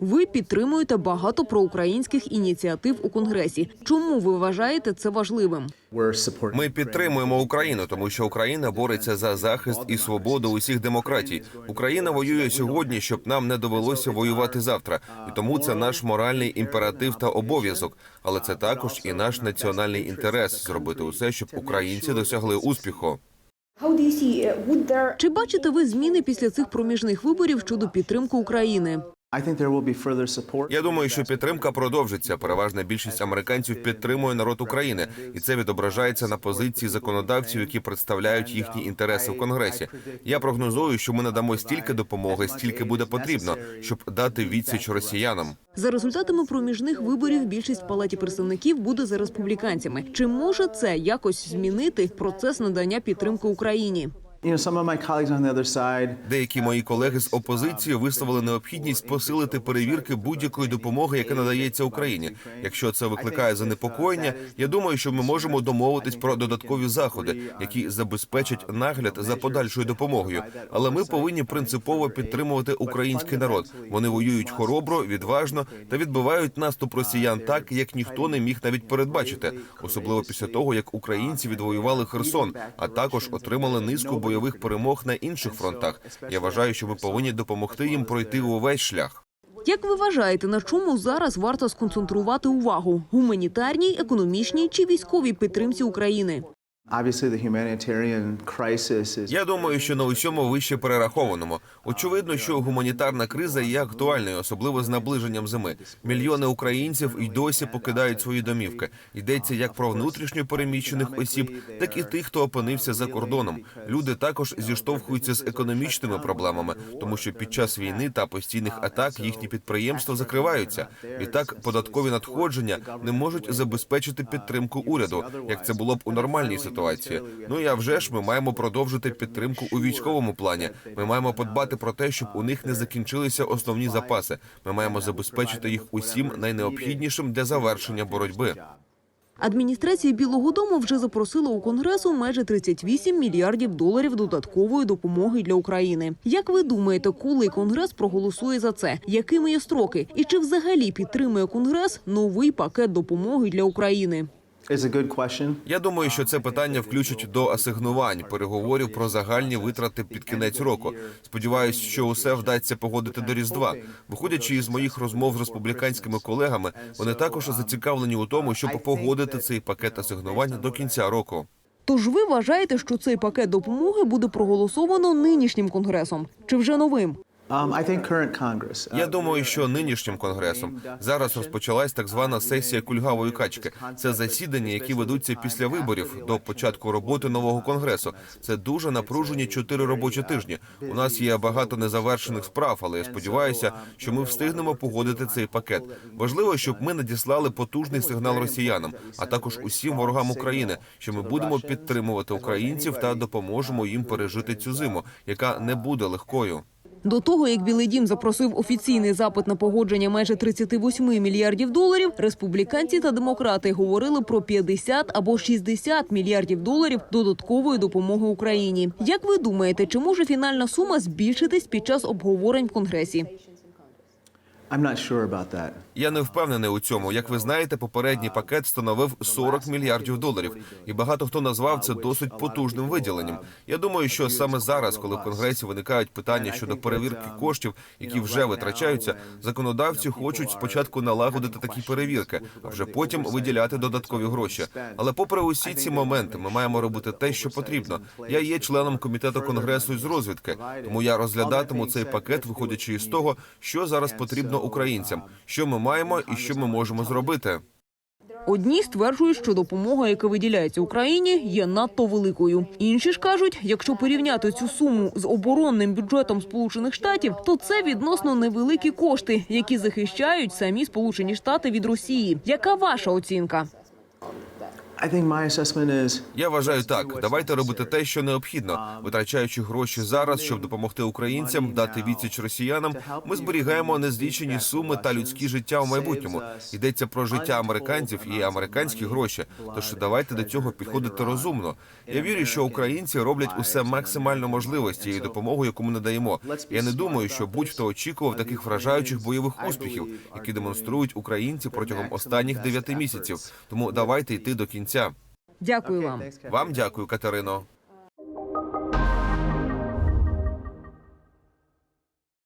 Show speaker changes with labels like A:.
A: Ви підтримуєте багато проукраїнських ініціатив у конгресі. Чому ви вважаєте це важливим?
B: Ми підтримуємо Україну, тому що Україна бореться за захист і свободу усіх демократій. Україна воює сьогодні, щоб нам не довелося воювати завтра, і тому це наш моральний імператив та обов'язок. Але це також і наш національний інтерес зробити усе, щоб українці досягли успіху.
A: Чи бачите ви зміни після цих проміжних виборів щодо підтримки України?
C: I think there will be further support.
B: Я думаю, що підтримка продовжиться. Переважна більшість американців підтримує народ України, і це відображається на позиції законодавців, які представляють їхні інтереси в конгресі. Я прогнозую, що ми надамо стільки допомоги, стільки буде потрібно, щоб дати відсіч росіянам.
A: За результатами проміжних виборів більшість в палаті представників буде за республіканцями. Чи може це якось змінити процес надання підтримки Україні?
B: Деякі мої колеги з опозиції висловили необхідність посилити перевірки будь-якої допомоги, яка надається Україні. Якщо це викликає занепокоєння, я думаю, що ми можемо домовитись про додаткові заходи, які забезпечать нагляд за подальшою допомогою. Але ми повинні принципово підтримувати український народ. Вони воюють хоробро, відважно та відбивають наступ росіян так, як ніхто не міг навіть передбачити, особливо після того, як українці відвоювали Херсон, а також отримали низку бойових перемог на інших фронтах. Я вважаю, що ми повинні допомогти їм пройти увесь шлях.
A: Як ви вважаєте, на чому зараз варто сконцентрувати увагу гуманітарній, економічній чи військовій підтримці України?
B: Я думаю, що на усьому вище перерахованому. Очевидно, що гуманітарна криза є актуальною, особливо з наближенням зими. Мільйони українців і досі покидають свої домівки. Йдеться як про внутрішньо переміщених осіб, так і тих, хто опинився за кордоном. Люди також зіштовхуються з економічними проблемами, тому що під час війни та постійних атак їхні підприємства закриваються. Відтак податкові надходження не можуть забезпечити підтримку уряду, як це було б у нормальній ситуації. Ну і а вже ж ми маємо продовжити підтримку у військовому плані. Ми маємо подбати про те, щоб у них не закінчилися основні запаси. Ми маємо забезпечити їх усім найнеобхіднішим для завершення боротьби.
A: Адміністрація Білого Дому вже запросила у Конгресу майже 38 мільярдів доларів додаткової допомоги для України. Як ви думаєте, коли Конгрес проголосує за це? Якими є строки? І чи взагалі підтримує Конгрес новий пакет допомоги для України?
C: Is a good question.
B: Я думаю, що це питання включать до асигнувань переговорів про загальні витрати під кінець року. Сподіваюсь, що усе вдасться погодити до різдва. Виходячи із моїх розмов з республіканськими колегами, вони також зацікавлені у тому, щоб погодити цей пакет асигнувань до кінця року.
A: Тож ви вважаєте, що цей пакет допомоги буде проголосовано нинішнім конгресом чи вже новим?
C: Um, uh,
B: Я думаю, що нинішнім конгресом зараз розпочалась так звана сесія кульгавої качки. Це засідання, які ведуться після виборів до початку роботи нового конгресу. Це дуже напружені чотири робочі тижні. У нас є багато незавершених справ, але я сподіваюся, що ми встигнемо погодити цей пакет. Важливо, щоб ми надіслали потужний сигнал росіянам, а також усім ворогам України, що ми будемо підтримувати українців та допоможемо їм пережити цю зиму, яка не буде легкою.
A: До того, як Білий Дім запросив офіційний запит на погодження майже 38 мільярдів доларів, республіканці та демократи говорили про 50 або 60 мільярдів доларів додаткової допомоги Україні. Як ви думаєте, чи може фінальна сума збільшитись під час обговорень в Конгресі?
B: Я не впевнений у цьому. Як ви знаєте, попередній пакет становив 40 мільярдів доларів, і багато хто назвав це досить потужним виділенням. Я думаю, що саме зараз, коли в конгресі виникають питання щодо перевірки коштів, які вже витрачаються, законодавці хочуть спочатку налагодити такі перевірки, а вже потім виділяти додаткові гроші. Але попри усі ці моменти, ми маємо робити те, що потрібно. Я є членом комітету конгресу із розвідки, тому я розглядатиму цей пакет, виходячи із того, що зараз потрібно українцям, що ми маємо і що ми можемо зробити.
A: Одні стверджують, що допомога, яка виділяється Україні, є надто великою. Інші ж кажуть, якщо порівняти цю суму з оборонним бюджетом Сполучених Штатів, то це відносно невеликі кошти, які захищають самі Сполучені Штати від Росії. Яка ваша оцінка?
B: Я вважаю так. Давайте робити те, що необхідно, витрачаючи гроші зараз, щоб допомогти українцям, дати відсіч росіянам. Ми зберігаємо незлічені суми та людські життя у майбутньому. Йдеться про життя американців і американські гроші. Тож давайте до цього підходити розумно. Я вірю, що українці роблять усе максимально можливе з тією допомогою, яку ми надаємо. Я не думаю, що будь-хто очікував таких вражаючих бойових успіхів, які демонструють українці протягом останніх дев'яти місяців. Тому давайте йти до кінця.
A: Дякую вам.
B: Вам дякую, Катерино.